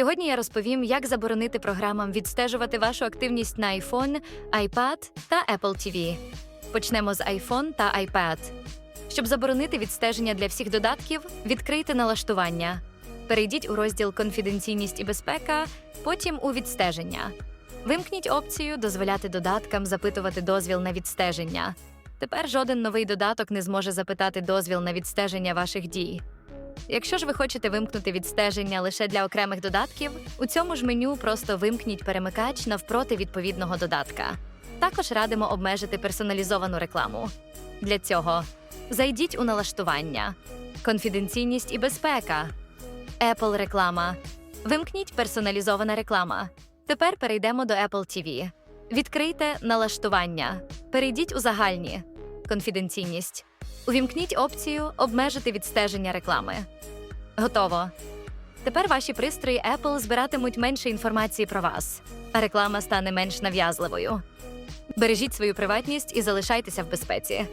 Сьогодні я розповім, як заборонити програмам відстежувати вашу активність на iPhone, iPad та Apple TV. Почнемо з iPhone та iPad. Щоб заборонити відстеження для всіх додатків, відкрийте налаштування. Перейдіть у розділ Конфіденційність і безпека, потім у відстеження. Вимкніть опцію Дозволяти додаткам запитувати дозвіл на відстеження. Тепер жоден новий додаток не зможе запитати дозвіл на відстеження ваших дій. Якщо ж ви хочете вимкнути відстеження лише для окремих додатків, у цьому ж меню просто вимкніть перемикач навпроти відповідного додатка. Також радимо обмежити персоналізовану рекламу. Для цього зайдіть у налаштування, конфіденційність і безпека, Apple реклама. Вимкніть персоналізована реклама. Тепер перейдемо до Apple TV. Відкрийте налаштування. Перейдіть у загальні конфіденційність. Увімкніть опцію Обмежити відстеження реклами. Готово. Тепер ваші пристрої Apple збиратимуть менше інформації про вас, а реклама стане менш нав'язливою. Бережіть свою приватність і залишайтеся в безпеці.